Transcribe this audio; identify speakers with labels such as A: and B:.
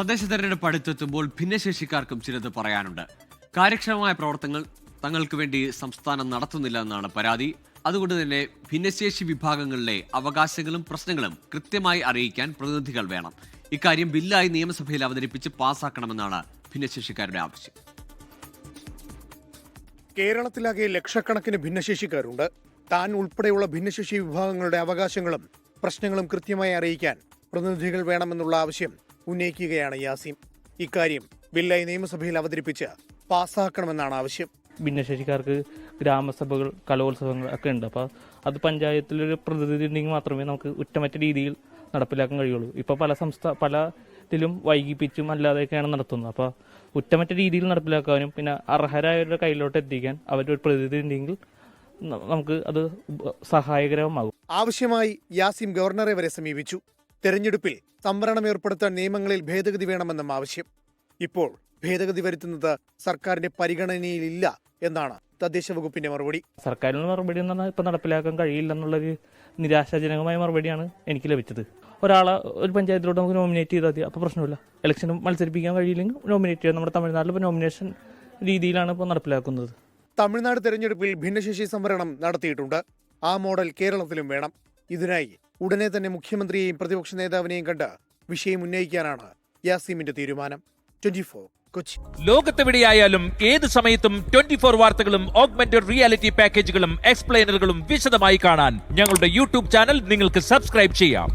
A: തദ്ദേശ തെരഞ്ഞെടുപ്പ് അടുത്തെത്തുമ്പോൾ ഭിന്നശേഷിക്കാർക്കും ചിലത് പറയാനുണ്ട്. കാര്യക്ഷമമായ പ്രവർത്തനങ്ങൾ തങ്ങൾക്ക് വേണ്ടി സംസ്ഥാനം നടത്തുന്നില്ല എന്നാണ് പരാതി. അതുകൊണ്ട് തന്നെ ഭിന്നശേഷി വിഭാഗങ്ങളിലെ അവകാശങ്ങളും പ്രശ്നങ്ങളും കൃത്യമായി അറിയിക്കാൻ പ്രതിനിധികൾ വേണം. ഇക്കാര്യം ബില്ലായി നിയമസഭയിൽ അവതരിപ്പിച്ച് പാസാക്കണമെന്നാണ് ഭിന്നശേഷിക്കാരുടെ ആവശ്യം.
B: കേരളത്തിലാകെ ലക്ഷക്കണക്കിന് ഭിന്നശേഷിക്കാരുണ്ട്. താൻ ഉൾപ്പെടെയുള്ള ഭിന്നശേഷി വിഭാഗങ്ങളുടെ അവകാശങ്ങളും പ്രശ്നങ്ങളും കൃത്യമായി അറിയിക്കാൻ പ്രതിനിധികൾ വേണമെന്നുള്ള ആവശ്യം ഉന്നയിക്കുകയാണ് യാസീം ഇക്കാര്യം ബില്ലായി നിയമസഭയിൽ അവതരിപ്പിച്ച് പാസ്സാക്കണമെന്നാണ് ആവശ്യം.
C: ഭിന്നശേഷിക്കാർക്ക് ഗ്രാമസഭകൾ കലോത്സവങ്ങൾ ഒക്കെ ഉണ്ട്. അപ്പോൾ അത് പഞ്ചായത്തിലൊരു പ്രതിനിധി ഉണ്ടെങ്കിൽ മാത്രമേ നമുക്ക് ഉറ്റമറ്റ രീതിയിൽ നടപ്പിലാക്കാൻ കഴിയുള്ളൂ. ഇപ്പോൾ പല സംസ്ഥാന പല ഇതിലും വൈകിപ്പിച്ചും അല്ലാതെയൊക്കെയാണ് നടത്തുന്നത്. അപ്പോൾ ഉറ്റമറ്റ രീതിയിൽ നടപ്പിലാക്കാനും പിന്നെ അർഹരായവരുടെ കയ്യിലോട്ട് എത്തിക്കാൻ അവരുടെ ഒരു പ്രതിനിധി ഉണ്ടെങ്കിൽ നമുക്ക് അത് സഹായകരമാകും
B: ആവശ്യമായി യാസിം ഗവർണറെ വരെ സമീപിച്ചു. തെരഞ്ഞെടുപ്പിൽ സംവരണം ഏർപ്പെടുത്താൻ നിയമങ്ങളിൽ ഭേദഗതി വേണമെന്നും ആവശ്യം. ഇപ്പോൾ ഭേദഗതി വരുത്തുന്നത് സർക്കാരിന്റെ പരിഗണനയിലില്ല എന്നാണ് തദ്ദേശ വകുപ്പിന്റെ മറുപടി.
C: സർക്കാരിന് മറുപടി എന്ന് പറഞ്ഞാൽ ഇപ്പം നടപ്പിലാക്കാൻ കഴിയില്ല എന്നുള്ളൊരു നിരാശാജനകമായ മറുപടിയാണ് എനിക്ക് ലഭിച്ചത്. ഒരാളെ ഒരു പഞ്ചായത്തിലോട്ട് നമുക്ക് നോമിനേറ്റ് ചെയ്താൽ മതി. അപ്പോൾ പ്രശ്നമില്ല. ഇലക്ഷനും മത്സരിപ്പിക്കാൻ കഴിയില്ലെങ്കിൽ നോമിനേറ്റ് ചെയ്യാം. നമ്മുടെ തമിഴ്നാട്ടിൽ ഇപ്പോൾ നോമിനേഷൻ രീതിയിലാണ് ഇപ്പോൾ നടപ്പിലാക്കുന്നത്.
B: തമിഴ്നാട് തെരഞ്ഞെടുപ്പിൽ ഭിന്നശേഷി സംവരണം നടത്തിയിട്ടുണ്ട്. ആ മോഡൽ കേരളത്തിലും വേണം. ഇതിനായി ഉടനെ തന്നെ മുഖ്യമന്ത്രിയെയും പ്രതിപക്ഷ നേതാവിനെയും കണ്ട് വിഷയം ഉന്നയിക്കാനാണ് യാസീമിന്റെ തീരുമാനം. Twenty four Kochi.
D: ലോകത്തെവിടെയായാലും ഏത് സമയത്തും ട്വന്റി ഫോർ വാർത്തകളും ഓഗ്മെന്റഡ് റിയാലിറ്റി പാക്കേജുകളും എക്സ്പ്ലെയിനറുകളും വിശദമായി കാണാൻ ഞങ്ങളുടെ യൂട്യൂബ് ചാനൽ നിങ്ങൾക്ക് സബ്സ്ക്രൈബ് ചെയ്യാം.